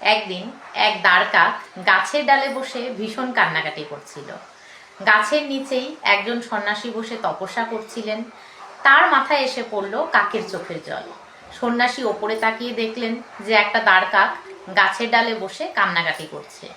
একদিন এক দ্বারকাক গাছের ডালে বসে ভীষণ কান্নাকাটি করছিল। গাছের নিচেই একজন সন্ন্যাসী বসে তপস্যা করছিলেন। তার মাথায় এসে পড়ল কাকের চোখের জল। সন্ন্যাসী ওপরে তাকিয়ে দেখলেন যে একটা দ্বারকাক গাছের ডালে বসে কান্নাকাটি করছে।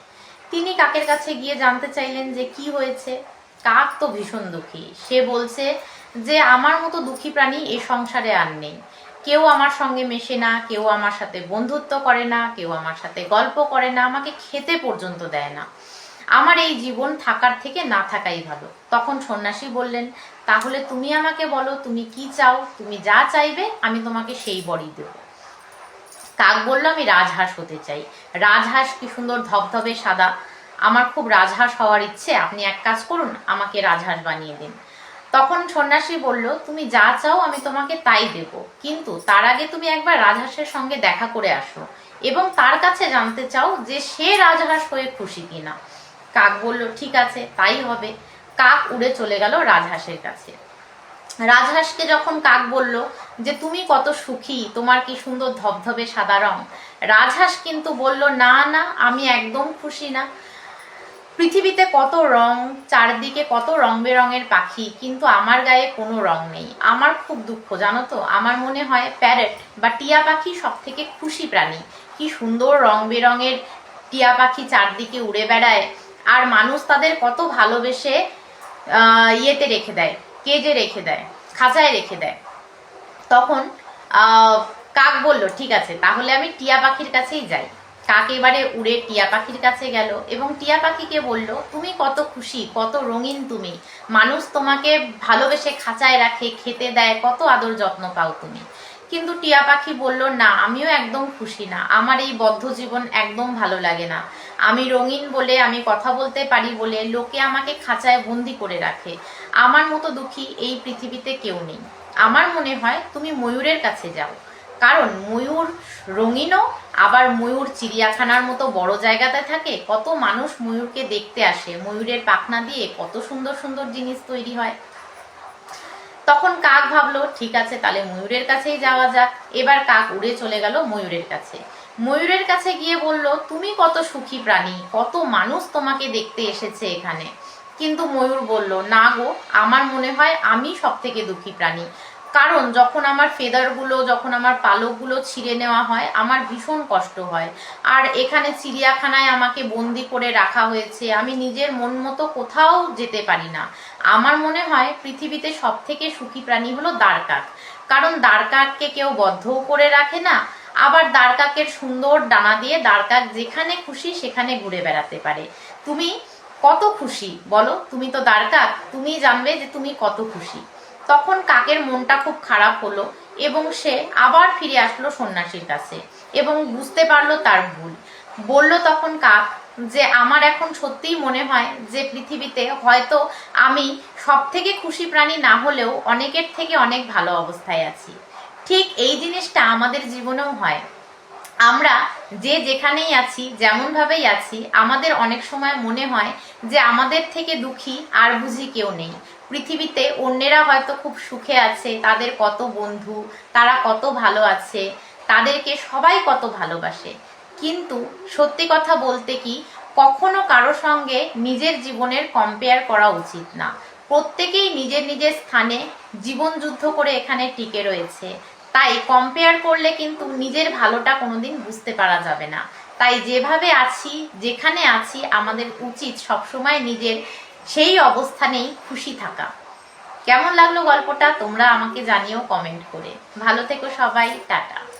তিনি কাকের কাছে গিয়ে জানতে চাইলেন যে কি হয়েছে। কাক তো ভীষণ দুঃখী। সে বলছে যে, আমার মতো দুঃখী প্রাণী এ সংসারে আর নেই। কেউ আমার সঙ্গে মেশে না, কেউ আমার সাথে বন্ধুত্ব করে না, কেউ আমার সাথে গল্প করে না, আমাকে খেতে পর্যন্ত দেয় না। আমার এই জীবন থাকার থেকে না থাকাই ভালো। তখন সন্ন্যাসী বললেন, তাহলে তুমি আমাকে বলো, তুমি কি চাও? তুমি যা চাইবে, আমি তোমাকে সেই বরই দেবো। কাক বলল, আমি রাজহাঁস হতে চাই। রাজহাঁস কি সুন্দর ধবধবে সাদা? আমার খুব রাজহাঁস হওয়ার ইচ্ছে। আপনি এক কাজ করুন, আমাকে রাজহাঁস বানিয়ে দিন। তখন সন্ন্যাসী বলল, তুমি যা চাও আমি তোমাকে তাই দেব। কিন্তু তার আগে তুমি একবার রাজহাঁসের সঙ্গে দেখা করে আসো এবং তার কাছে জানতে চাও যে সে রাজহাঁস হয়ে খুশি কিনা কাক বলল, ঠিক আছে, তাই হবে কাক উড়ে চলে গেল রাজহাঁসের কাছে। রাজহাঁসকে যখন কাক বলল যে, তুমি কত সুখী, তোমার কি সুন্দর ধবধবে সাদা রং রাজহাঁস কিন্তু বলল, না না, আমি একদম খুশি না। পৃথিবীতে কত রং, চারদিকে কত রং বেরঙের পাখি, কিন্তু আমার গায়ে কোনো রং নেই। আমার খুব দুঃখ, জানো তো? আমার মনে হয় প্যারেট বা টিয়া পাখি সব থেকে খুশি প্রাণী। কি সুন্দর রং বেরঙের টিয়া পাখি চারদিকে উড়ে বেড়ায়, আর মানুষ তাদের কত ভালোবেসে ইয়েতে রেখে দেয়, কেজে রেখে দেয়, খাঁচায় রেখে দেয়। তখন কাক বলল, ঠিক আছে, তাহলে আমি টিয়া পাখির কাছেই যাই। কাক এবারে উড়ে টিয়া পাখির কাছে গেল এবং টিয়া পাখিকে বলল, তুমি কত খুশি, কত রঙিন তুমি। মানুষ তোমাকে ভালোবেসে খাঁচায় রাখে, খেতে দেয়, কত আদর যত্ন পাও তুমি। কিন্তু টিয়া পাখি বলল, না, আমিও একদম খুশি না। আমার এই বদ্ধ জীবন একদম ভালো লাগে না। আমি রঙিন বলে, আমি কথা বলতে পারি বলে লোকে আমাকে খাঁচায় বন্দি করে রাখে। আমার মতো দুঃখী এই পৃথিবীতে কেউ নেই। আমার মনে হয় তুমি ময়ূরের কাছে যাও। কারণ ময়ূর রঙিনও, আবার ময়ূর চিড়িয়াখানার মতো বড় জায়গাতে থাকে, কত মানুষ ময়ূরকে দেখতে আসে। ময়ূরের পাখনা দিয়ে কত সুন্দর সুন্দর জিনিস তৈরি হয়। তখন কাক ভাবলো, ঠিক আছে, তাহলে ময়ূরের কাছেই যাওয়া যাক। এবার কাক উড়ে চলে গেল ময়ূরের কাছে। ময়ূরের কাছে গিয়ে বলল, তুমি কত সুখী প্রাণী, কত মানুষ তোমাকে দেখতে এসেছে এখানে। কিন্তু ময়ূর বলল, না গো, আমার মনে হয় আমি সব থেকে দুঃখী প্রাণী। কারণ যখন আমার ফেদারগুলো, যখন আমার পালকগুলো ছিঁড়ে নেওয়া হয়, আমার ভীষণ কষ্ট হয়। আর এখানে চিড়িয়াখানায় আমাকে বন্দি করে রাখা হয়েছে। আমি নিজের মন মতো কোথাও যেতে পারি না। আমার মনে হয় পৃথিবীতে সব থেকে সুখী প্রাণী হলো দ্বারকাক। কারণ দ্বারকাককে কেউ বদ্ধও করে রাখে না। আবার দ্বারকাকের সুন্দর ডানা দিয়ে দ্বারকাক যেখানে খুশি সেখানে ঘুরে বেড়াতে পারে। তুমি কত খুশি বলো? তুমি তো দ্বারকাক। তুমি জানবে যে তুমি কত খুশি। তখন কাকের মনটা খুব খারাপ হলো এবং সে আবার ফিরে আসলো সন্ন্যাসীর কাছে এবং বুঝতে পারল তার ভুল। বলল তখন কাক যে, আমার এখন সত্যিই মনে হয় যে, পৃথিবীতে হয়তো আমি সব থেকে খুশি প্রাণী না হলেও অনেকের থেকে অনেক ভালো অবস্থায় আছি। ঠিক এই জিনিসটা আমাদের জীবনেও হয়। আমরা যে যেখানেই আছি, যেমনভাবেই আছি, আমাদের অনেক সময় মনে হয় যে আমাদের থেকে দুঃখী আর বুঝি কেউ নেই। পৃথিবীতে অন্যেরা হয়তো খুব সুখে আছে, তাদের কত বন্ধু, তারা কত ভালো আছে, তাদেরকে সবাই কত ভালোবাসে। কিন্তু সত্যি কথা বলতে কি, কখনো কারও সঙ্গে নিজের জীবনের কম্পেয়ার করা উচিত না। প্রত্যেকেই নিজের নিজের স্থানে জীবন যুদ্ধ করে এখানে টিকে রয়েছে। তাই কম্পেয়ার করলে কিন্তু নিজের ভালোটা কোনোদিন বুঝতে পারা যাবে না। তাই যেভাবে আছি, যেখানে আছি, আমাদের উচিত সবসময় নিজের সেই অবস্থানেই খুশি থাকা। কেমন লাগল গল্পটা? তোমরা আমাকে জানিও কমেন্ট করে। ভালো থেকো সবাই, টাটা।